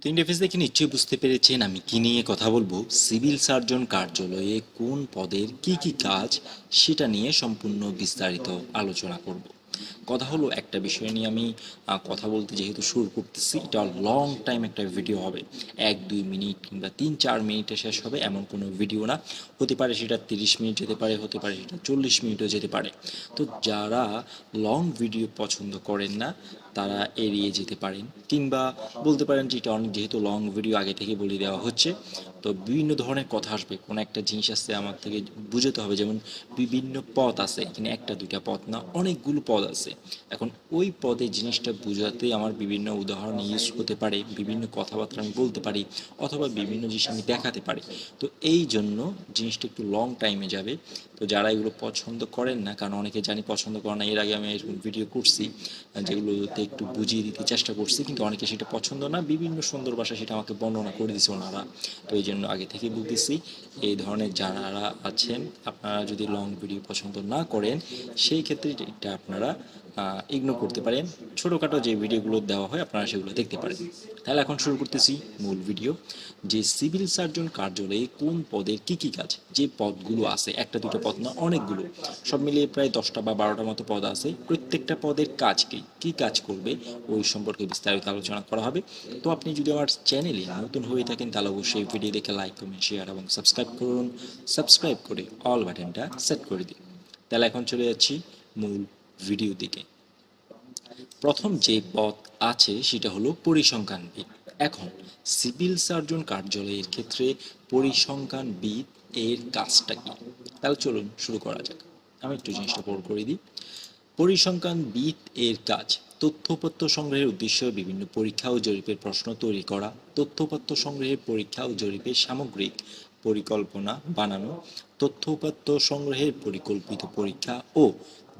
তো ইন্টারফেস দেখে নিশ্চয়ই বুঝতে পেরেছেন, আমি কি নিয়ে কথা বলব? সিভিল সার্জন কার্যালয়ে কোন পদের কি কি কাজ সেটা নিয়ে সম্পূর্ণ বিস্তারিত আলোচনা করব। কথা হলো একটা বিষয় নিয়ে আমি কথা বলতে যেহেতু শুরু করতেছি, এটা লং টাইম একটা ভিডিও হবে। এক, দুই মিনিট কিংবা তিন, চার মিনিটে শেষ হবে, এমন কোনো ভিডিও না। হতে পারে সেটা তিরিশ মিনিট যেতে পারে, হতে পারে সেটা চল্লিশ মিনিটও যেতে পারে। তো যারা লং ভিডিও পছন্দ করেন না তারা এড়িয়ে যেতে পারেন কিংবা বলতে পারেন যে এটা অনেক যেহেতু লং ভিডিও আগে থেকে বলে দেওয়া হচ্ছে, তো বিভিন্ন ধরনের কথা আসবে। কোনো একটা জিনিস আসছে আমার থেকে বুঝতে হবে। যেমন বিভিন্ন পথ আছে, এখানে একটা, দুইটা পথ না, অনেকগুলো পদ আছে। এখন ওই পদে জিনিসটা বোঝাতে আমার বিভিন্ন উদাহরণ ইউজ হতে পারে, বিভিন্ন কথাবার্তা আমি বলতে পারি, অথবা বিভিন্ন জিনিস আমি দেখাতে পারি। তো এই জন্য জিনিসটা একটু লং টাইমে যাবে। তো যারা এগুলো পছন্দ করেন না, কারণ অনেকে জানি পছন্দ করে না, এর আগে আমি ভিডিও করছি, যেগুলোতে একটু বুঝিয়ে দিতে চেষ্টা করছি, কিন্তু অনেকে সেটা পছন্দ না। বিভিন্ন সুন্দর ভাষা সেটা আমাকে বর্ণনা করে দিছে ওনারা। তো এই জন্য আগে থেকে বলতেছি, এই ধরনের যারা আছেন, আপনারা যদি লং ভিডিও পছন্দ না করেন, সেই ক্ষেত্রে এটা আপনারা ইগনোর করতে পারেন। ছোটোখাটো যে ভিডিওগুলো দেওয়া হয়, আপনারা সেগুলো দেখতে পারেন। তাহলে এখন শুরু করতেছি মূল ভিডিও, যে সিভিল সার্জন কার্যালয়ে কোন পদের কি কি কাজ? যে পদগুলো আছে, একটা দুটো পদ না, অনেকগুলো। সব মিলিয়ে প্রায় দশটা বা বারোটার মতো পদ আছে। প্রত্যেকটা পদের কাজ কি? কি কাজ করবে? ওই সম্পর্কে বিস্তারিত আলোচনা করা হবে। তো আপনি যদি আমার চ্যানেলে নতুন হয়ে থাকেন, তাহলে অবশ্যই ভিডিও দেখে লাইক, কমেন্ট, শেয়ার এবং সাবস্ক্রাইব করুন। সাবস্ক্রাইব করে অল বাটনটা সেট করে দিন। তাহলে এখন চলে যাচ্ছি মূল ভিডিও দিকে। প্রথম যে পদ আছে সেটা হলো পরিসংখ্যানবিদ এখন, সিভিল সার্জন কার্যালয়ের ক্ষেত্রে পরিসংখ্যানবিদ এর কাজটা কি? তাহলে চলুন শুরু করা যাক। আমি একটু জিনিসটা পড় করে দিই। পরিসংখ্যানবিদ এর কাজ, তথ্যপত্র সংগ্রহের উদ্দেশ্যে বিভিন্ন পরীক্ষা ও জরিপের প্রশ্ন তৈরি করা, তথ্যপত্র সংগ্রহের পরীক্ষা ও জরিপের সামগ্রিক পরিকল্পনা বানানো, তথ্যপত্র সংগ্রহের পরিকল্পিত পরীক্ষা ও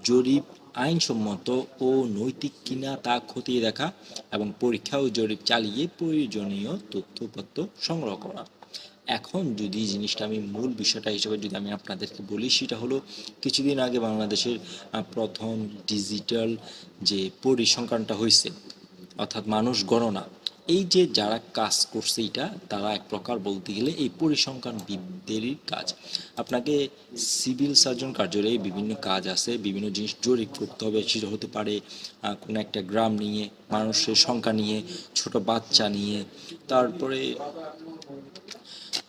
জরিপ আইনসম্মত ও নৈতিক কিনা তা খতিয়ে দেখা এবং পরীক্ষা ও জরিপ চালিয়ে প্রয়োজনীয় তথ্যপত্র সংগ্রহ করা। এখন যদি জিনিসটা আমি মূল বিষয়টা হিসেবে যদি আমি আপনাদেরকে বলি, সেটা হলো কিছুদিন আগে বাংলাদেশের প্রথম ডিজিটাল যে পরিসংখ্যানটা হয়েছে অর্থাৎ মানুষ গণনা এই যে যারা কাজ করছে এটা, তারা এক প্রকার বলতে গেলে এই পরিসংখ্যান বিদ্যেরই কাজ। আপনাকে সিভিল সার্জন কার্যালয়ে বিভিন্ন কাজ আছে, বিভিন্ন জিনিস জরিপ করতে হবে, সেটা হতে পারে কোন কোনো একটা গ্রাম নিয়ে, মানুষের সংখ্যা নিয়ে, ছোট বাচ্চা নিয়ে, তারপরে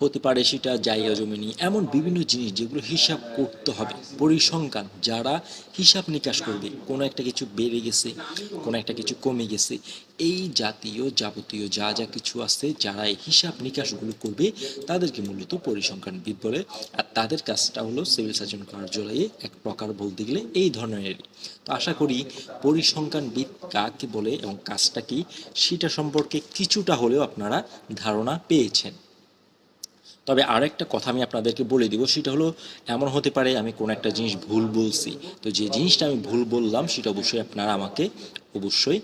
হতে পারে সেটা জায়গা জমি নিয়ে এমন বিভিন্ন জিনিস যেগুলো হিসাব করতে হবে, পরিসংখ্যান, যারা হিসাব নিকাশ করবে, কোনো একটা কিছু বেড়ে গেছে, কোনো একটা কিছু কমে গেছে, এই জাতীয় যাবতীয় যা যা কিছু আছে যারা এই হিসাব নিকাশগুলো করবে, তাদেরকে মূলত পরিসংখ্যানবিদ বলে, আর তাদের কাজটা হলো সিভিল সার্জন কার্যালয়ে এক প্রকার বলতে গেলে এই ধরনেরই তো আশা করি পরিসংখ্যানবিদ কাকে বলে এবং কাজটা কি, সেটা সম্পর্কে কিছুটা হলেও আপনারা ধারণা পেয়েছেন। তবে আরেকটা কথা আমি আপনাদেরকে বলে দিব, সেটা হলো এমন হতে পারে আমি কোনো একটা জিনিস ভুল বলছি। তো যে জিনিসটা আমি ভুল বললাম, সেটা অবশ্যই আপনারা আমাকে অবশ্যই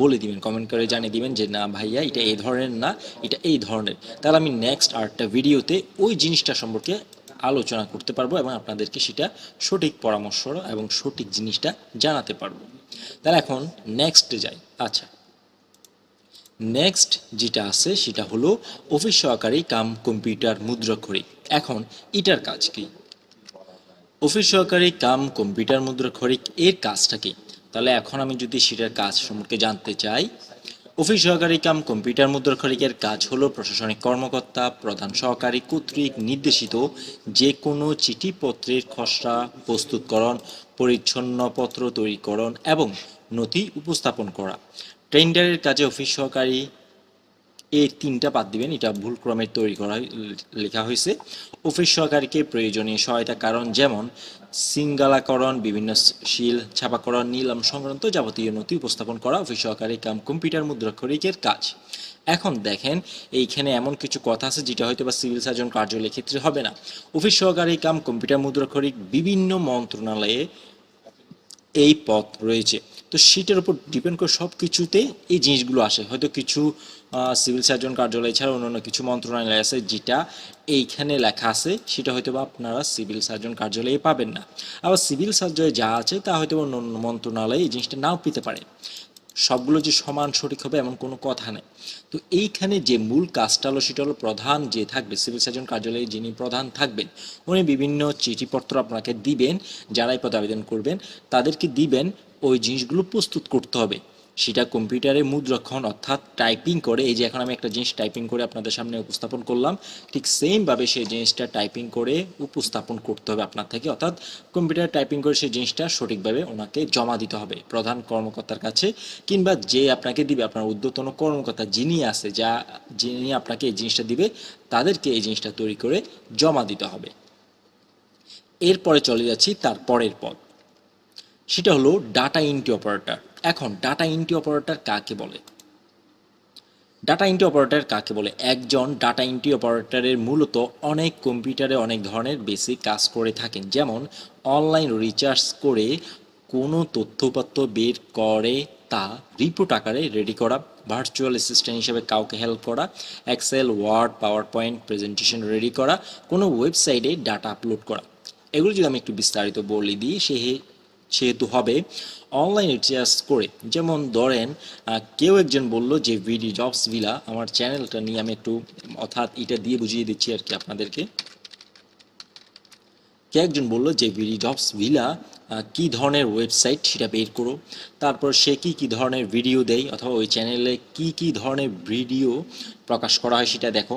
বলে দিবেন কমেন্ট করে জানিয়ে দিবেন যে, না ভাইয়া, এটা এই ধরনের না, এটা এই ধরনের। তাহলে আমি নেক্সট আরেকটা ভিডিওতে ওই জিনিসটা সম্পর্কে আলোচনা করতে পারব এবং আপনাদেরকে সেটা সঠিক পরামর্শ এবং সঠিক জিনিসটা জানাতে পারব। তাহলে এখন নেক্সটে যাই। আচ্ছা নেক্সট যেটা আছে সেটা হলো অফিস সহকারী কাম কম্পিউটার মুদ্রাক্ষরিক এখন এটার কাজ কি? অফিস সহকারী কাম কম্পিউটার মুদ্রাক্ষরিক এর কাজটা কি? তাহলে এখন আমি যদি সেটার কাজ সম্পর্কে জানতে চাই অফিস সহকারী কাম কম্পিউটার মুদ্রাক্ষরিকের কাজ হলো প্রশাসনিক কর্মকর্তা, প্রধান সহকারী কর্তৃক নির্দেশিত যে কোনো চিঠিপত্রের খসড়া, প্রস্তুতকরণ, পরিচ্ছন্নপত্র তৈরিকরণ এবং নথি উপস্থাপন করা। টেন্ডারের কাজে অফিস সহকারী এই তিনটা বাদ দিবেন, এটা ভুল ক্রমে তৈরি করা লেখা হয়েছে অফিস সহকারীকে প্রয়োজনীয় সহায়তা কারণ যেমন সিঙ্গালাকরণ, বিভিন্ন শিল, ছাপাকরণ, নিলাম সংক্রান্ত যাবতীয় নথি উপস্থাপন করা, অফিস সহকারী কাম, কম্পিউটার মুদ্রাক্ষরিকের কাজ। এখন দেখেন, এইখানে এমন কিছু কথা আছে যেটা হয়তো বা সিভিল সার্জন কার্যালয়ের ক্ষেত্রে হবে না। অফিস সহকারী কাম, কম্পিউটার মুদ্রাক্ষরিক বিভিন্ন মন্ত্রণালয়ে এই পথ রয়েছে। তো সেটার উপর ডিপেন্ড করে সব কিছুতে এই জিনিসগুলো আসে। হয়তো কিছু সিভিল সার্জন কার্যালয় ছাড়া অন্যান্য কিছু মন্ত্রণালয় আছে যেটা এইখানে লেখা আছে। সেটা হয়তো বা আপনারা সিভিল সার্জন কার্যালয়ে পাবেন না। আবার সিভিল সার্জনে যা আছে তা হয়তো অন্য অন্য মন্ত্রণালয়ে এই জিনিসটা নাও পেতে পারে। সবগুলো যে সমান সঠিক হবে এমন কোনো কথা নেই। তো এইখানে যে মূল কাজটা হলো, সেটা হলো প্রধান যে থাকবে সিভিল সার্জন কার্যালয়ে যিনি প্রধান থাকবেন, উনি বিভিন্ন চিঠিপত্র আপনাকে দিবেন, যারাই পদে আবেদন করবেন, তাদেরকে দিবেন ওই জিনিসগুলো প্রস্তুত করতে হবে। সেটা কম্পিউটারে মুদ্রাক্ষণ অর্থাৎ টাইপিং করে, এই যে এখন আমি একটা জিনিস টাইপিং করে আপনাদের সামনে উপস্থাপন করলাম, ঠিক সেমভাবে সেই জিনিসটা টাইপিং করে উপস্থাপন করতে হবে আপনার থেকে, অর্থাৎ কম্পিউটার টাইপিং করে সেই জিনিসটা সঠিকভাবে ওনাকে জমা দিতে হবে প্রধান কর্মকর্তার কাছে, কিংবা যে আপনাকে দিবে, আপনার উদ্যতন কর্মকর্তা যিনি আছে, যা যিনি আপনাকে এই জিনিসটা দিবে, তাদেরকে এই জিনিসটা তৈরি করে জমা দিতে হবে। এরপরে চলে যাচ্ছি তার পরের পদ। সেটা হলো ডাটা এন্ট্রি অপারেটর এখন ডাটা এন্ট্রি অপারেটর কাকে বলে? ডাটা এন্ট্রি অপারেটর কাকে বলে? একজন ডাটা এন্ট্রি অপারেটরের মূলত অনেক কম্পিউটারে অনেক ধরনের বেসিক কাজ করে থাকেন। যেমন অনলাইন রিচার্জ করে কোনো তথ্যপত্র বের করে তা রিপোর্ট আকারে রেডি করা ভার্চুয়াল অ্যাসিস্ট্যান্ট হিসেবে কাউকে হেল্প করা Excel Word power point presentation ready করা, কোনো ওয়েবসাইটে ডাটা আপলোড করা। এগুলো যদি আমি একটু বিস্তারিত বলে দিই, সে সেহেতু হবে। অনলাইনে চেয়ার্স করে, যেমন ধরেন কেউ একজন বলল যে ভিডি জবস ভিলা আমার চ্যানেলটা নিয়ে আমি একটু, অর্থাৎ এটা দিয়ে বুঝিয়ে দিচ্ছি আর কি আপনাদেরকে। কে একজন বলল যে ভিডি জবস ভিলা কি ধরনের ওয়েবসাইট সেটা বের করো। তারপর সে কি কি ধরনের ভিডিও দেয় অথবা ওই চ্যানেলে কি কি ধরনের ভিডিও প্রকাশ করা হয় সেটা দেখো।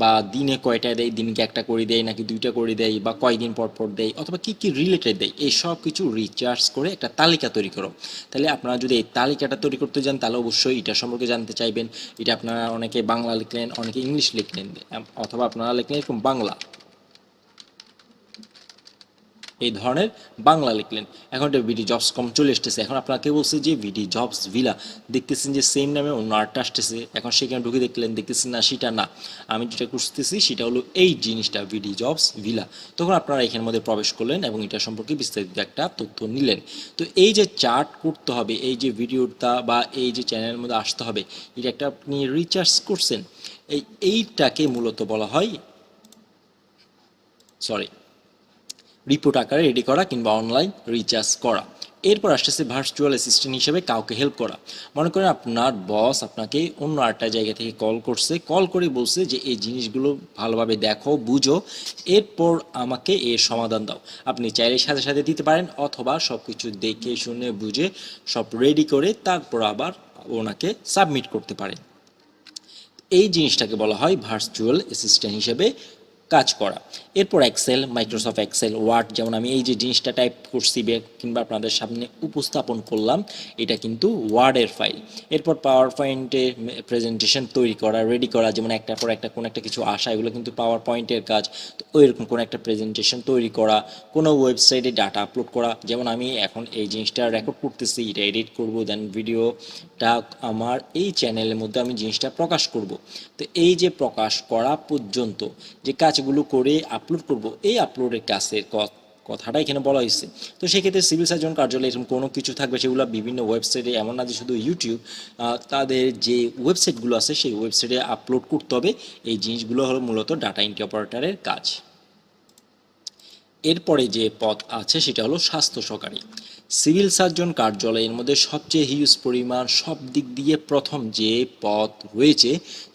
বা দিনে কয়টা দেয়, দিনকে একটা করে দেয়, নাকি দুইটা করে দেয়, বা কয়দিন পর পর দেয়, অথবা কি কি রিলেটেড দেয়, এই সব কিছু রিচার্জ করে একটা তালিকা তৈরি করো। তাহলে আপনারা যদি এই তালিকাটা তৈরি করতে যান, তাহলে অবশ্যই এটা সম্পর্কে জানতে চাইবেন। এটা আপনারা অনেকে বাংলা লিখলেন, অনেকে ইংলিশ লিখলেন, অথবা আপনারা লিখলেন এরকম বাংলা। এই ধরনের বাংলা লিখলেন। এখন এটা ভিডি জবস কম চলে এসতেছে এখন আপনাকে বলছে যে ভিডি জবস ভিলা দেখতেছেন যে সেম নামে অন্য আর্টটা আসতেছে। এখন সেখানে ঢুকে দেখলেন, দেখতেছেন না, সেটা না। আমি যেটা খুঁজতেছি, সেটা হলো এই জিনিসটা ভিডি জবস ভিলা তখন আপনারা এখানের মধ্যে প্রবেশ করলেন এবং এটা সম্পর্কে বিস্তারিত একটা তথ্য নিলেন। তো এই যে চার্ট করতে হবে, এই যে ভিডিওটা বা এই যে চ্যানেলের মধ্যে আসতে হবে, এটা একটা আপনি রিচার্জ করছেন। এই, এইটাকে মূলত বলা হয় সরি রিপোর্ট আকারে রেডি করা কিংবা অনলাইন রিচার্জ করা। এরপর আসতেছে ভার্চুয়াল অ্যাসিস্ট্যান্ট হিসেবে কাউকে হেল্প করা। মনে করেন আপনার বস আপনাকে অন্য আরেকটা জায়গা থেকে কল করছে কল করে বলছে যে, এই জিনিসগুলো ভালোভাবে দেখো, বুঝো। এরপর আমাকে এর সমাধান দাও। আপনি চাইলে সাথে সাথে দিতে পারেন অথবা সব কিছু দেখে, শুনে, বুঝে সব রেডি করে তারপর আবার ওনাকে সাবমিট করতে পারেন। এই জিনিসটাকে বলা হয় ভার্চুয়াল অ্যাসিস্ট্যান্ট হিসেবে কাজ করা। এরপর এক্সেল মাইক্রোসফট এক্সেল ওয়ার্ড যেমন আমি এই যে জিনিসটা টাইপ করছি কিংবা আপনাদের সামনে উপস্থাপন করলাম, এটা কিন্তু ওয়ার্ডের ফাইল এরপর পাওয়ার পয়েন্টে প্রেজেন্টেশন তৈরি করা রেডি করা, যেমন একটা পর একটা কোনো একটা কিছু আসা, এগুলো কিন্তু পাওয়ার পয়েন্টের কাজ। তো ওইরকম কোনো একটা প্রেজেন্টেশন তৈরি করা, কোনো ওয়েবসাইটে ডাটা আপলোড করা। যেমন আমি এখন এই জিনিসটা রেকর্ড করতেছি, এটা এডিট করব দেন ভিডিওটা আমার এই চ্যানেলের মধ্যে আমি জিনিসটা প্রকাশ করব। তো এই যে প্রকাশ করা পর্যন্ত যে কাজগুলো করে আপলোড করব, এই আপলোডের কাজের কথাটা এখানে বলা হয়েছে। তো সেক্ষেত্রে সিভিল সার্জন কার্যালয়ে এরকম কোনো কিছু থাকবে সেগুলো বিভিন্ন ওয়েবসাইটে এমন না যে শুধু ইউটিউব তাদের যে ওয়েবসাইটগুলো আছে সেই ওয়েবসাইটে আপলোড করতে হবে। এই জিনিসগুলো হলো মূলত ডাটা এন্ট্রি অপারেটারের কাজ। এরপরে যে পথ আছে সেটা হলো স্বাস্থ্য সহকারী। সিভিল সার্জন কার্যালয়ের মধ্যে সবচেয়ে হিউজ পরিমাণ সব দিক দিয়ে প্রথম যে পথ রয়েছে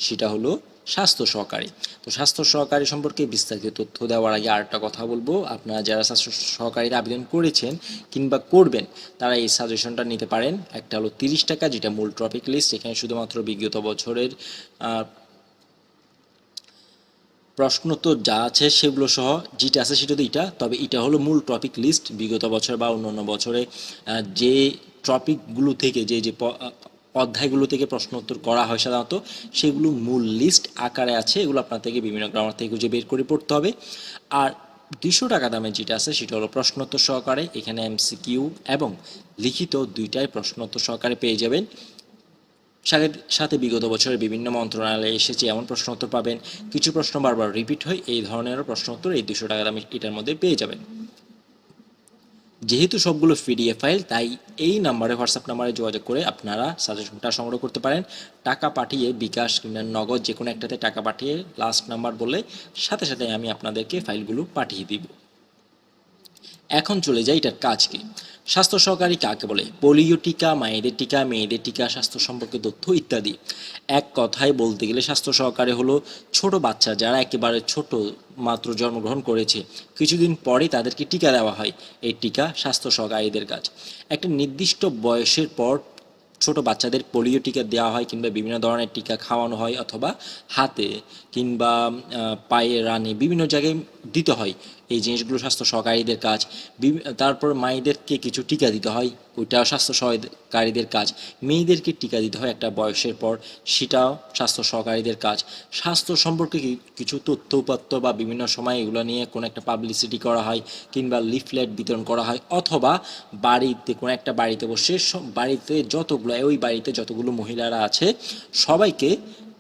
সেটা হলো স্বাস্থ্য সহকারী। তো স্বাস্থ্য সহকারী সম্পর্কে বিস্তারিত তথ্য দেওয়ার আগে আরেকটা কথা বলব। আপনারা যারা স্বাস্থ্য সহকারীর আবেদন করেছেন কিংবা করবেন তারা এই সাজেশনটা নিতে পারেন। একটা হলো তিরিশ টাকা যেটা মূল টপিক লিস্ট। এখানে শুধুমাত্র বিগত বছরের আহ, প্রশ্নোত্তর যা আছে সেগুলো সহ যেটা আছে সেটা তো এটা তবে এটা হলো মূল টপিক লিস্ট। বিগত বছর বা অন্যান্য বছরে আহ, যে টপিকগুলো থেকে যে যে অধ্যায়গুলো থেকে প্রশ্ন উত্তর করা হয় সাধারণত। সেগুলো মূল লিস্ট আকারে আছে, এগুলো আপনার থেকে বিভিন্ন গ্রামার থেকে খুঁজে বের করে পড়তে হবে। আর দুশো টাকা দামে যেটা আছে, সেটা হলো প্রশ্নোত্তর সহকারে, এখানে এমসিকিউ এবং লিখিত দুইটাই প্রশ্নোত্তর সহকারে পেয়ে যাবেন। সাথে বিগত বছরের বিভিন্ন মন্ত্রণালয়ে এসেছে, এমন প্রশ্ন উত্তর পাবেন। কিছু প্রশ্ন বারবার রিপিট হয়, এই ধরনেরও প্রশ্ন উত্তর এই দুশো টাকা দামে এটার মধ্যে পেয়ে যাবেন। যেহেতু সবগুলো পিডিএফ ফাইল তাই এই নাম্বারে হোয়াটসঅ্যাপ নাম্বারে যোগাযোগ করে আপনারা সাজেশনটা সংগ্রহ করতে পারেন। টাকা পাঠিয়ে বিকাশ কিংবা নগদ যে কোনো একটাতে টাকা পাঠিয়ে লাস্ট নাম্বার বলে সাথে সাথে আমি আপনাদেরকে ফাইলগুলো পাঠিয়ে দিব। এখন চলে যাই এটার কাজ কি? স্বাস্থ্য সহকারী কাকে বলে? পোলিও টিকা, মায়েদের টিকা, মেয়েদের টিকা, স্বাস্থ্য সম্পর্কে তথ্য ইত্যাদি। এক কথায় বলতে গেলে স্বাস্থ্য সহকারী হলো ছোট বাচ্চা যারা একেবারে ছোট মাত্র জন্মগ্রহণ করেছে। কিছুদিন পরে তাদেরকে টিকা দেওয়া হয়। এই টিকা স্বাস্থ্য সহকারীদের কাজ। একটা নির্দিষ্ট বয়সের পর ছোট বাচ্চাদের পোলিও টিকা দেওয়া হয় কিংবা বিভিন্ন ধরনের টিকা খাওয়ানো হয় অথবা হাতে কিংবা পায়ে, রানে বিভিন্ন জায়গায় দিতে হয়। এই জিনিসগুলো স্বাস্থ্য সহকারীদের কাজ তারপর মায়েদেরকে কিছু টিকা দিতে হয়, ওইটাও স্বাস্থ্য সহকারীদের কাজ। মেয়েদেরকে টিকা দিতে হয় একটা বয়সের পর, সেটাও স্বাস্থ্য সহকারীদের কাজ। স্বাস্থ্য সম্পর্কে কিছু তথ্য উপাত্ত বা বিভিন্ন সময় এগুলো নিয়ে কোনো একটা পাবলিসিটি করা হয় কিংবা লিফলেট বিতরণ করা হয়, অথবা বাড়িতে কোনো একটা বাড়িতে বসে বাড়িতে যতগুলো ওই বাড়িতে যতগুলো মহিলারা আছে, সবাইকে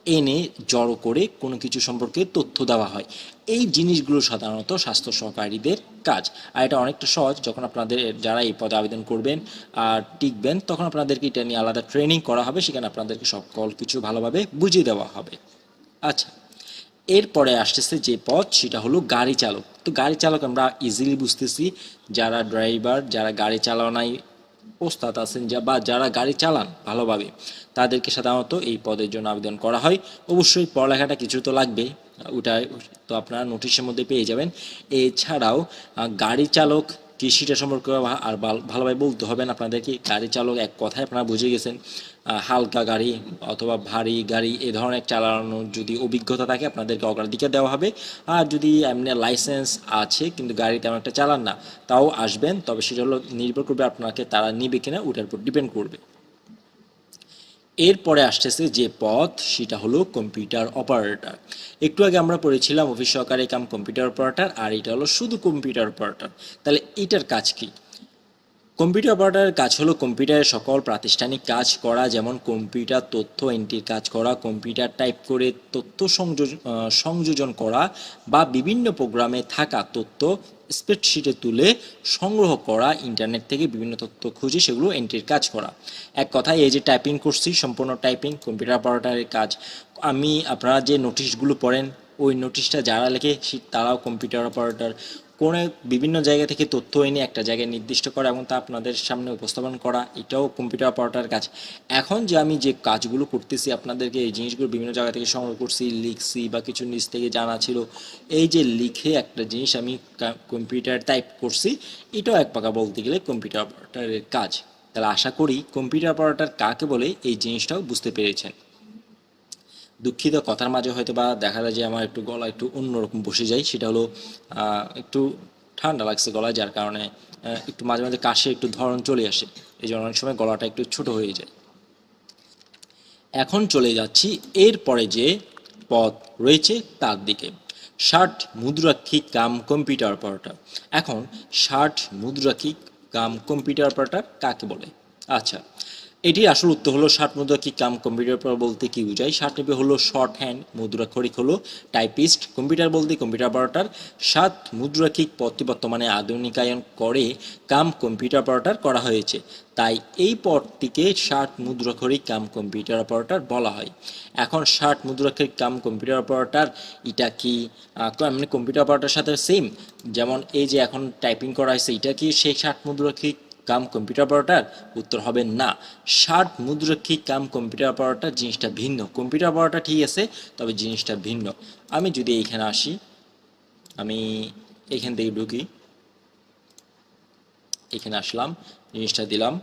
এনে জড়ো করে কোনো কিছু সম্পর্কে তথ্য দেওয়া হয়। এই জিনিসগুলো সাধারণত স্বাস্থ্য সহকারীদের কাজ। আর এটা অনেকটা সহজ, যখন আপনাদের যারা এই পদে আবেদন করবেন আর টিকবেন, তখন আপনাদেরকে এটা নিয়ে আলাদা ট্রেনিং করা হবে, সেখানে আপনাদেরকে সকল কিছু ভালোভাবে বুঝিয়ে দেওয়া হবে। আচ্ছা এরপরে আসতেছে যে পদ সেটা হলো গাড়ি চালক। তো গাড়ি চালক আমরা ইজিলি বুঝতেছি, যারা ড্রাইভার যারা গাড়ি চালানায় ওস্তাদ আছেন যা বা যারা গাড়ি চালান ভালোভাবে, তাদেরকে সাধারণত এই পদের জন্য আবেদন করা হয়। অবশ্যই পড়ালেখাটা কিছু তো লাগবে ওটা তো আপনারা নোটিশের মধ্যে পেয়ে যাবেন। এছাড়াও গাড়ি চালক কৃষিটা সম্পর্কে আর ভাল- ভালোভাবে বলতে হবে না। আপনাদেরকে গাড়ি চালক এক কথায় আপনারা বুঝে গেছেন। হালকা গাড়ি অথবা ভারী গাড়ি এ ধরনের চালানোর যদি অভিজ্ঞতা থাকে, আপনাদেরকে অগ্রাধিকার দেওয়া হবে। আর যদি এমনি লাইসেন্স আছে কিন্তু গাড়ি তেমন একটা চালান না, তাও আসবেন। তবে সেটা হলো নির্ভর করবে আপনাকে তারা নিবে কিনা, ওটার উপর ডিপেন্ড করবে। এরপরে আসতেছে যে পথ, সেটা হলো কম্পিউটার অপারেটর একটু আগে আমরা পড়েছিলাম অফিস সহকারী কাম কম্পিউটার অপারেটর আর এটা হলো শুধু কম্পিউটার অপারেটর তাহলে এটার কাজ কি? কম্পিউটার অপারেটরের কাজ হলো কম্পিউটারের সকল প্রাতিষ্ঠানিক কাজ করা, যেমন কম্পিউটার তথ্য এন্ট্রির কাজ করা কম্পিউটার টাইপ করে তথ্য সংযোজন করা বা বিভিন্ন প্রোগ্রামে থাকা তথ্য স্প্রেডশিটে তুলে সংগ্রহ করা ইন্টারনেট থেকে বিভিন্ন তথ্য খুঁজে সেগুলো এন্ট্রির কাজ করা। এক কথায় এই যে টাইপিং করছি, সম্পূর্ণ টাইপিং কম্পিউটার অপারেটরের কাজ, আমি আপনারা যে নোটিশগুলো পড়েন, ওই নোটিশটা যারা লেখে তারাও কম্পিউটার অপারেটর কোনো বিভিন্ন জায়গা থেকে তথ্য এনে একটা জায়গায় নির্দিষ্ট করা এবং তা আপনাদের সামনে উপস্থাপন করা, এটাও কম্পিউটার অপারেটরের কাজ। এখন যে আমি যে কাজগুলো করতেছি, আপনাদেরকে এই জিনিসগুলো বিভিন্ন জায়গা থেকে সংগ্রহ করছি, লিখছি বা কিছু নিজ থেকে জানা ছিল, এই যে লিখে একটা জিনিস আমি কম্পিউটার টাইপ করছি, এটাও এক পাকা বলতে গেলে কম্পিউটার অপারেটরের কাজ। তাহলে আশা করি কম্পিউটার অপারেটর কাকে বলে, এই জিনিসটাও বুঝতে পেরেছেন। দুঃখিত কথার মাঝে হয়তো বা দেখা যায় যে আমার একটু গলা একটু অন্যরকম বসে যায়। সেটা হলো একটু ঠান্ডা লাগছে গলায়, যার কারণে একটু মাঝে মাঝে কাশে, একটু ধরন চলে আসে। এই জন্য অনেক সময় গলাটা একটু ছোট হয়ে যায়। এখন চলে যাচ্ছি এরপরে যে পথ রয়েছে তার দিকে। ষাট মুদ্রাক্ষী কাম কম্পিউটার অপারেটর এখন ষাট মুদ্রাক্ষী কাম কম্পিউটার অপারেটর কাকে বলে? আচ্ছা এটির আসল উত্তর হলো ষাট মুদ্রাক্ষী কাম কম্পিউটার পর বলতে কি বোঝায়? ষাট লিপি হলো শর্ট হ্যান্ড মুদ্রাক্ষরিক হলো টাইপিস্ট কম্পিউটার বলতে কম্পিউটার অপারেটর সাত মুদ্রাক্ষিক পদটি বর্তমানে আধুনিকায়ন করে কাম কম্পিউটার অপারেটর করা হয়েছে। তাই এই পদটিকে ষাট মুদ্রাক্ষরিক কাম কম্পিউটার অপারেটর বলা হয়। এখন ষাট মুদ্রাক্ষরিক কাম কম্পিউটার অপারেটর এটা কি মানে কম্পিউটার অপারেটর সাথে সেম যেমন এই যে এখন টাইপিং করা হয়েছে, এটা কি সেই ষাট মুদ্রাক্ষরিক কাম কম্পিউটার অপারেটর উত্তর হবে না। ষাট মুদ্রাক্ষী কাম কম্পিউটার অপারেটর জিনিসটা ভিন্ন। কম্পিউটার অপারেটর ঠিক আছে, তবে জিনিসটা ভিন্ন। আমি যদি এইখানে আসি, আমি এখান থেকে ঢুকি। এখানে আসলাম, জিনিসটা দিলাম।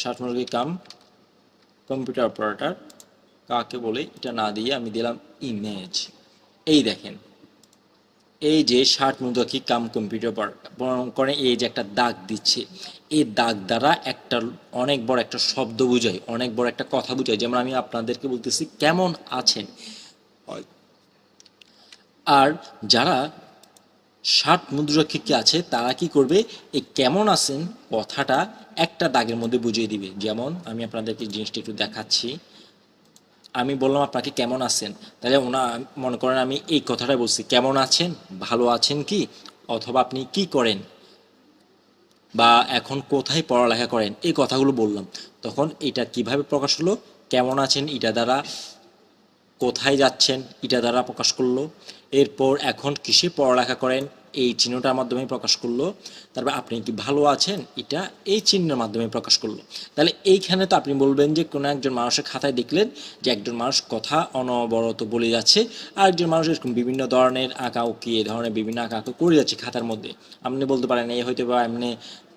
ষাট মুদ্রাক্ষী কাম কম্পিউটার অপারেটর কাকে বলে, এটা না দিয়ে আমি দিলাম ইমেজ এই দেখেন এই যে ষাট মুদ্রাক্ষী কাম কম্পিউটার বরং করে এই যে একটা দাগ দিচ্ছে, এই দাগ দ্বারা একটা অনেক বড় একটা শব্দ বোঝায়, অনেক বড় একটা কথা বোঝায়। যেমন আমি আপনাদেরকে বলতেছি, কেমন আছেন? আর যারা ষাট মুদ্রাক্ষিকে আছে, তারা কি করবে? এই কেমন আছেন কথাটা একটা দাগের মধ্যে বুঝিয়ে দিবে। যেমন আমি আপনাদেরকে জিনিসটি একটু দেখাচ্ছি। আমি বললাম, আপনাকে কেমন আছেন? তাহলে ওনা মনে করেন, আমি এই কথাটাই বলছি, কেমন আছেন? ভালো আছেন কি? অথবা আপনি কি করেন? বা এখন কোথায় পড়ালেখা করেন? এই কথাগুলো বললাম। তখন এটা কীভাবে প্রকাশ হলো? কেমন আছেন? এটা দ্বারা কোথায় যাচ্ছেন? এটা দ্বারা প্রকাশ করল। এরপর এখন কিসে পড়ালেখা করেন? এই চিহ্নটার মাধ্যমে প্রকাশ করল। তারপর আপনি কি ভালো আছেন? এটা এই চিহ্নের মাধ্যমে প্রকাশ করল। তাহলে এইখানে তো আপনি বলবেন যে কোনো একজন মানুষের খাতায় দেখলেন যে একজন মানুষ কথা অনবরত বলে যাচ্ছে, আর একজন মানুষ এরকম বিভিন্ন ধরনের আঁকা উকি এ ধরনের বিভিন্ন আঁকা আঁকা করে যাচ্ছে খাতার মধ্যে। আপনি বলতে পারেন, এই হয়তো বা এমনি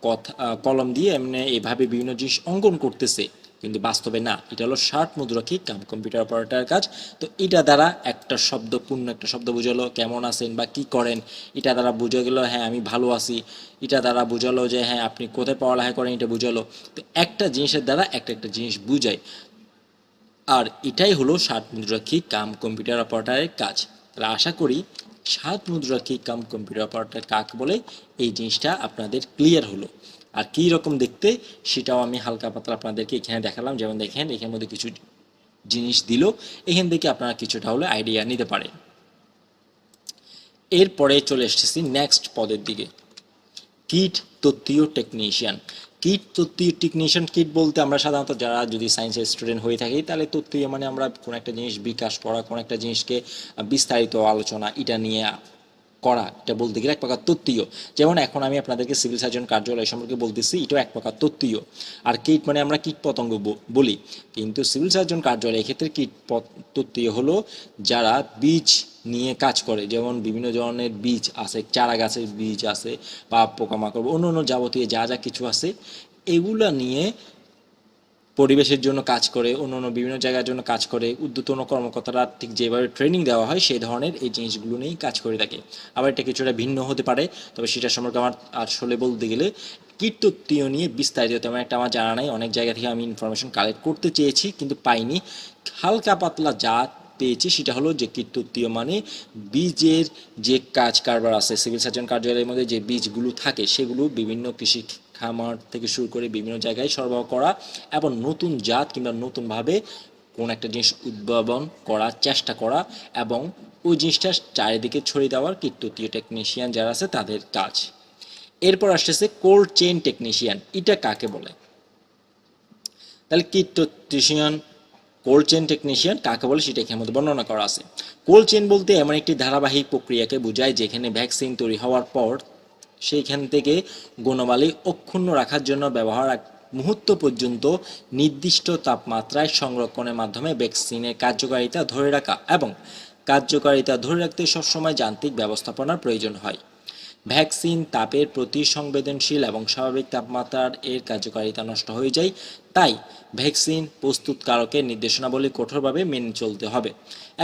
কথা কলম দিয়ে এমনি এইভাবে বিভিন্ন জিনিস অঙ্কন করতেছে। কিন্তু বাস্তবে না। এটা হলো ষাট মুদ্রাক্ষী কাম কম্পিউটার অপারেটরের কাজ। তো এটা দ্বারা একটা শব্দ, পূর্ণ একটা শব্দ বুঝালো, কেমন আছেন বা কি করেন? এটা দ্বারা বুঝে গেল হ্যাঁ আমি ভালো আছি। এটা দ্বারা বুঝালো যে হ্যাঁ আপনি কোথায় পড়ালেখা করেন, এটা বুঝালো। তো একটা জিনিসের দ্বারা একটা একটা জিনিস বুঝায়। আর এটাই হলো ষাট মুদ্রাক্ষী কাম কম্পিউটার অপারেটরের কাজ। তাহলে আশা করি সাত মুদ্রাক্ষী কাম কম্পিউটার অপারেটর কাক বলে এই জিনিসটা আপনাদের ক্লিয়ার হলো। আর কী রকম দেখতে, সেটাও আমি হালকা পাতলা আপনাদেরকে এখানে দেখালাম। যেমন দেখেন, এখানের মধ্যে কিছু জিনিস দিল। এখান থেকে আপনারা কিছুটা হলে আইডিয়া নিতে পারেন। এরপরে চলে এসেছি নেক্সট পদের দিকে। কিট তত্ত্বীয় টেকনিশিয়ান কিট তত্ত্বীয় টেকনিশিয়ান কিট বলতে আমরা সাধারণত যারা যদি সায়েন্সের স্টুডেন্ট হয়ে থাকি, তাহলে তত্ত্বীয় মানে আমরা কোনো একটা জিনিস বিকাশ করা, কোনো একটা জিনিসকে বিস্তারিত আলোচনা, এটা নিয়ে করা, এটা বলতে গেলে এক প্রকার তত্ত্বীয়। যেমন এখন আমি আপনাদেরকে সিভিল সার্জন কার্যালয় সম্পর্কে বলতেছি, এটাও এক প্রকার তত্ত্বীয়। আর কীট মানে আমরা কীট পতঙ্গ বলি। কিন্তু সিভিল সার্জন কার্যালয় এক্ষেত্রে কীট তত্ত্বীয় হলো যারা বীজ নিয়ে কাজ করে। যেমন বিভিন্ন ধরনের বীজ আছে, চারা গাছের বীজ আছে বা পোকামাকড় অন্য অন্য যাবতীয় যা যা কিছু আছে, এগুলা নিয়ে পরিবেশের জন্য কাজ করে, অন্য অন্য বিভিন্ন জায়গার জন্য কাজ করে, উদ্যতন কর্মকর্তারা ঠিক যেভাবে ট্রেনিং দেওয়া হয় সেই ধরনের এই জিনিসগুলো নিয়েই কাজ করে থাকে। আবার এটা কিছুটা ভিন্ন হতে পারে, তবে সেটা সম্পর্কে আমার আসলে বলতে গেলে কীর্তত্বীয় নিয়ে বিস্তারিত তেমন একটা আমার জানা নাই। অনেক জায়গা থেকে আমি ইনফরমেশন কালেক্ট করতে চেয়েছি, কিন্তু পাইনি। হালকা পাতলা যা পেয়েছি সেটা হলো যে কীর্তত্বীয় মানে বীজের যে কাজ কারবার আছে সিভিল সার্জন কার্যালয়ের মধ্যে যে বীজগুলো থাকে, সেগুলো বিভিন্ন কৃষি খামার থেকে শুরু করে বিভিন্ন জায়গায় সরবরাহ করা এবং নতুন জাত কিংবা নতুনভাবে কোন একটা জিনিস উদ্ভাবন করার চেষ্টা করা এবং ওই জিনিসটা চারিদিকে ছড়িয়ে দেওয়ার কীর্ততীয় টেকনিশিয়ান যারা আছে তাদের কাজ। এরপর আসতেছে কোল্ড চেইন টেকনিশিয়ান এটা কাকে বলে? তাহলে কীর্তটিশিয়ান কোল্ড চেন টেকনিশিয়ান কাকে বলে সেটা মধ্যে বর্ণনা করা আছে। কোল্ড চেন বলতে এমন একটি ধারাবাহিক প্রক্রিয়াকে বোঝায় যেখানে ভ্যাকসিন তৈরি হওয়ার পর সেইখান থেকে গুণমালী অক্ষুণ্ণ রাখার জন্য ব্যবহার মুহূর্ত পর্যন্ত নির্দিষ্ট তাপমাত্রায় সংরক্ষণের মাধ্যমে ভ্যাকসিনের কার্যকারিতা ধরে রাখা এবং কার্যকারিতা ধরে রাখতে সবসময় যান্ত্রিক ব্যবস্থাপনার প্রয়োজন হয়। ভ্যাকসিন তাপের প্রতি সংবেদনশীল এবং স্বাভাবিক তাপমাত্রার এর কার্যকারিতা নষ্ট হয়ে যায় তাই ভ্যাকসিন প্রস্তুতকারকের নির্দেশনাবলী কঠোরভাবে মেনে চলতে হবে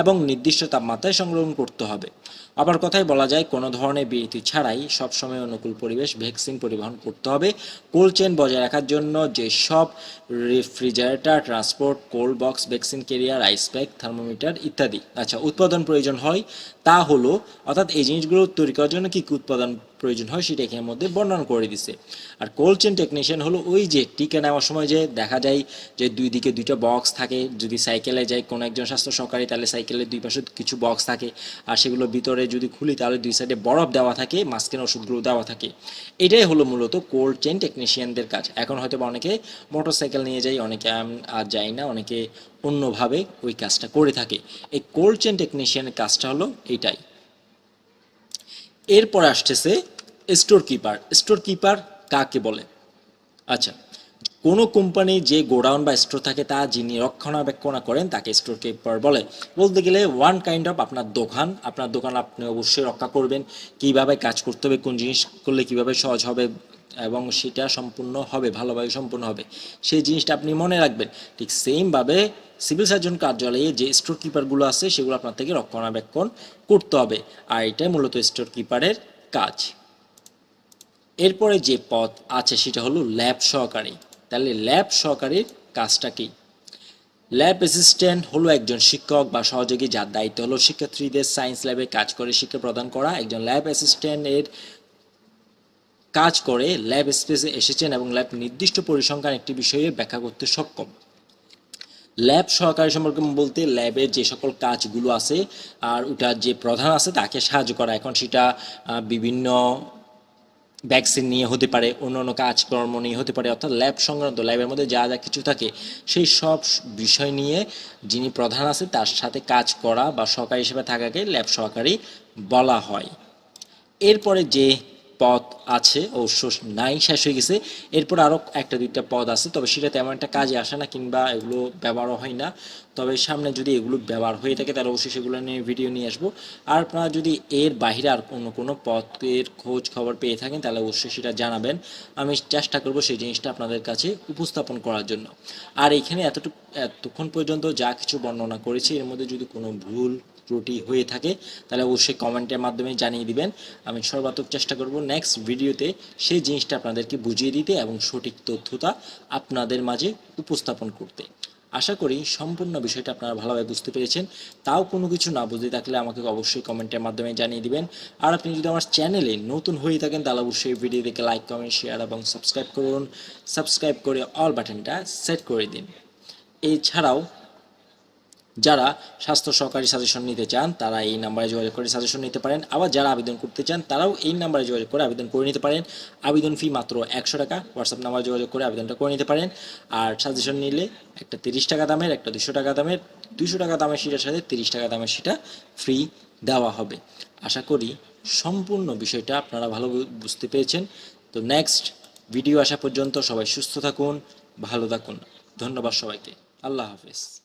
এবং নির্দিষ্ট তাপমাত্রায় সংরক্ষণ করতে হবে। আবার কথায় বলা যায়, কোনো ধরনের বিরতি ছাড়াই সবসময় অনুকূল পরিবেশ ভ্যাকসিন পরিবহন করতে হবে। কোল্ড চেন বজায় রাখার জন্য যে সব refrigerator, transport, cold box, vaccine carrier, ice pack, thermometer ইত্যাদি। আচ্ছা উৎপাদন প্রয়োজন হয় তা হলো, অর্থাৎ এই জিনিসগুলো তৈরি করার জন্য কী কি উৎপাদন প্রয়োজন হয় সেটা এখানের মধ্যে বর্ণনা করে দিছে। আর কোল্ড চেন টেকনিশিয়ান হলো ওই যে টিকা নেওয়ার সময় যে দেখা যায় যে দুই দিকে দুইটা বক্স থাকে, যদি সাইকেলে যায় কোনো একজন স্বাস্থ্য সহকারী, তাহলে সাইকেলের দুই পাশে কিছু বক্স থাকে। আর সেগুলো ভিতরে যদি খুলি, তাহলে দুই সাইডে বরফ দেওয়া থাকে, মাঝখানে ওষুধগুলো দেওয়া থাকে। এটাই হলো মূলত কোল্ড চেন টেকনিশিয়ানদের কাজ। এখন হয়তো বা অনেকে মোটর সাইকেল নিয়ে যায়, অনেকে আর যায় না, অনেকে অন্যভাবে ওই কাজটা করে থাকে। এই কোল্ড চেন টেকনিশিয়ানের কাজটা হলো এইটাই। এরপর আসতেছে স্টোর কিপার স্টোর কিপার কাকে বলে? আচ্ছা কোনো কোম্পানি যে গোডাউন বা স্টোর থাকে, তা যিনি রক্ষণাবেক্ষণ করেন, তাকে স্টোর কিপার বলে। বলতে গেলে ওয়ান কাইন্ড অফ আপনার দোকান। আপনার দোকান আপনি অবশ্যই রক্ষা করবেন। কীভাবে কাজ করতে হবে, কোন জিনিস করলে কীভাবে সহজ হবে এবং সেটা সম্পূর্ণ হবে, ভালোভাবে সম্পূর্ণ হবে। সেই জিনিসটা আপনি মনে রাখবেন। ঠিক সেমভাবে সিভিল সার্জন কার্যালয়ে যে স্টোর কিপারগুলো আছে, সেগুলো আপনার থেকে রক্ষণাবেক্ষণ করতে হবে। আর এটাই মূলত স্টোর কিপারের কাজ। এরপরে যে পথ আছে, সেটা হলো ল্যাব সহকারী। তাহলে ল্যাব সহকারীর কাজটা কি? ল্যাব অ্যাসিস্ট্যান্ট হলো একজন শিক্ষক বা সহযোগী, যার দায়িত্ব হলো শিক্ষার্থীদের সায়েন্স ল্যাবে কাজ করে শিক্ষা প্রদান করা। একজন ল্যাব অ্যাসিস্ট্যান্ট এর কাজ করে ল্যাব স্পেসে এসেছেন এবং ল্যাব নির্দিষ্ট পরিসংখ্যান একটি বিষয়ে ব্যাখ্যা করতে সক্ষম। ল্যাব সহকারী সম্পর্কে বলতে ল্যাবের যে সকল কাজগুলো আছে আর ওটার যে প্রধান আছে তাকে সাহায্য করা। এখন সেটা বিভিন্ন ভ্যাকসিন নিয়ে হতে পারে অন্য অন্য কাজকর্ম নিয়ে হতে পারে, অর্থাৎ ল্যাব সংক্রান্ত, ল্যাবের মধ্যে যা যা কিছু থাকে, সেই সব বিষয় নিয়ে যিনি প্রধান আছে তার সাথে কাজ করা বা সহকারী হিসেবে থাকাকে ল্যাব সহকারী বলা হয়। এরপরে যে পদ আছে অবশ্য নাই, শেষ হয়ে গেছে। এরপর আরও একটা, দুইটা পদ আছে, তবে সেটা তেমন একটা কাজে আসে না কিংবা এগুলো ব্যবহারও হয় না। তবে সামনে যদি এগুলো ব্যবহার হয়ে থাকে, তাহলে অবশ্যই সেগুলো নিয়ে ভিডিও নিয়ে আসব। আর আপনারা যদি এর বাইরে আর অন্য কোনো পদের খোঁজ খবর পেয়ে থাকেন, তাহলে অবশ্যই সেটা জানাবেন। আমি চেষ্টা করব সেই জিনিসটা আপনাদের কাছে উপস্থাপন করার জন্য। আর এখানে এতটুকু, এতক্ষণ পর্যন্ত যা কিছু বর্ণনা করেছি, এর মধ্যে যদি কোনো ভুল ত্রুটি হয়ে থাকে, তাহলে অবশ্যই কমেন্টের মাধ্যমে জানিয়ে দিবেন। আমি সর্বাত্মক চেষ্টা করব নেক্সট ভিডিওতে সেই জিনিসটা আপনাদেরকে বুঝিয়ে দিতে এবং সঠিক তথ্যতা আপনাদের মাঝে উপস্থাপন করতে। আশা করি সম্পূর্ণ বিষয়টা আপনারা ভালোভাবে বুঝতে পেরেছেন। তাও কোনো কিছু না বুঝতে থাকলে আমাকে অবশ্যই কমেন্টের মাধ্যমে জানিয়ে দিবেন। আর আপনি যদি আমার চ্যানেলে নতুন হয়ে থাকেন, তাহলে অবশ্যই ভিডিও দেখে লাইক কমেন্ট শেয়ার এবং সাবস্ক্রাইব করুন। সাবস্ক্রাইব করে অল বাটনটা সেট করে দিন। এছাড়াও যারা স্বাস্থ্য সহকারী সাজেশন নিতে চান, তারা এই নাম্বারে যোগাযোগ করে সাজেশন নিতে পারেন। আবার যারা আবেদন করতে চান, তারাও এই নাম্বারে যোগাযোগ করে আবেদন করে নিতে পারেন। আবেদন ফি মাত্র একশো টাকা। হোয়াটসঅ্যাপ নাম্বারে যোগাযোগ করে আবেদনটা করে নিতে পারেন। আর সাজেশন নিলে একটা তিরিশ টাকা দামের, একটা দুশো টাকা দামের, দুশো টাকা দামের সেটার সাথে তিরিশ টাকা দামের সেটা ফ্রি দেওয়া হবে। আশা করি সম্পূর্ণ বিষয়টা আপনারা ভালো বুঝতে পেরেছেন। তো নেক্সট ভিডিও আসা পর্যন্ত সবাই সুস্থ থাকুন, ভালো থাকুন। ধন্যবাদ সবাইকে। আল্লাহ হাফেজ।